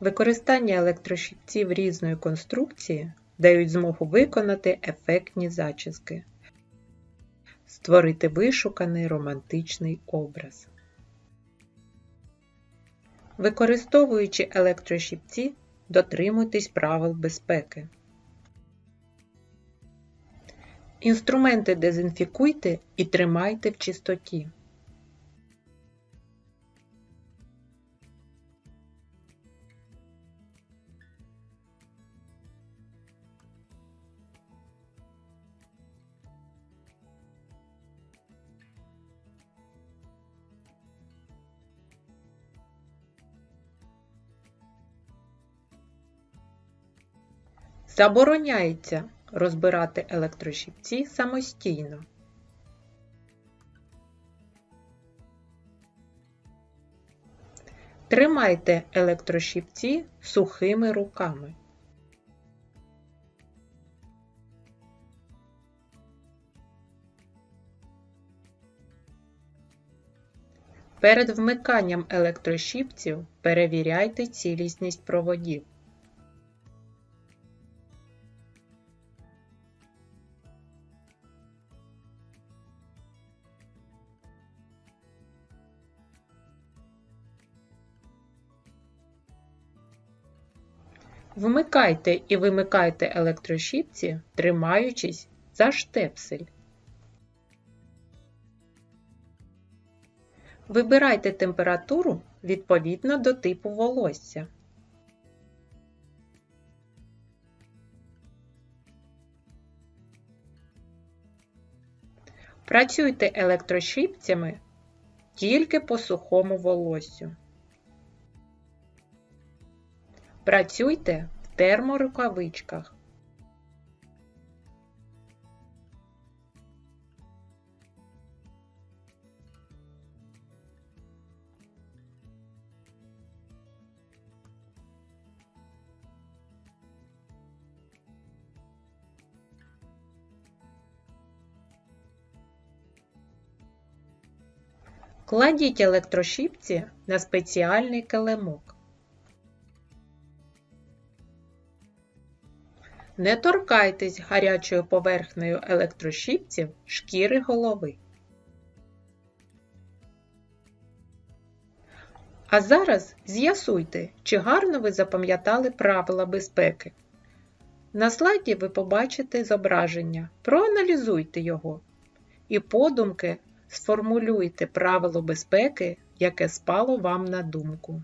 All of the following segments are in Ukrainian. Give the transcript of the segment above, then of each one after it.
Використання електрощипців різної конструкції дають змогу виконати ефектні зачіски, створити вишуканий романтичний образ. Використовуючи електрощипці, дотримуйтесь правил безпеки. Інструменти дезінфікуйте і тримайте в чистоті. Забороняється розбирати електрощипці самостійно. Тримайте електрощипці сухими руками. Перед вмиканням електрощипців перевіряйте цілісність проводів. Вмикайте і вимикайте електрощипці, тримаючись за штепсель. Вибирайте температуру відповідно до типу волосся. Працюйте електрощипцями тільки по сухому волоссю. Працюйте в терморукавичках. Кладіть електрощипці на спеціальний килимок. Не торкайтесь гарячою поверхнею електрощипців шкіри голови. А зараз з'ясуйте, чи гарно ви запам'ятали правила безпеки. На слайді ви побачите зображення, проаналізуйте його і подумки сформулюйте правило безпеки, яке спало вам на думку.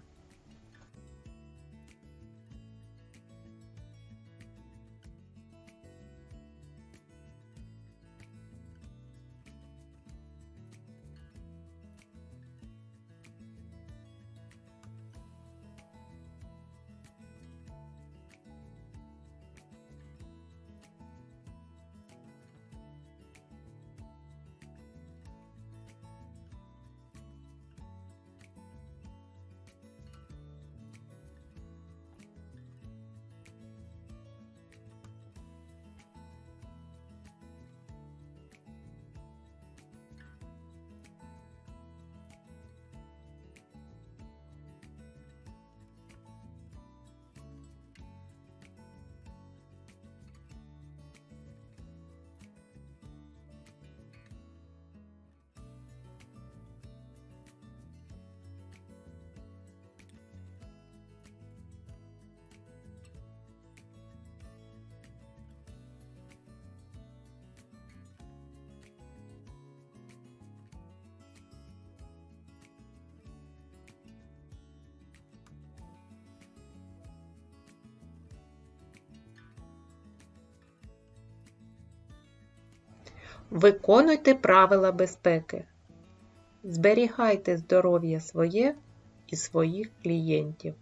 Виконуйте правила безпеки. Зберігайте здоров'я своє і своїх клієнтів.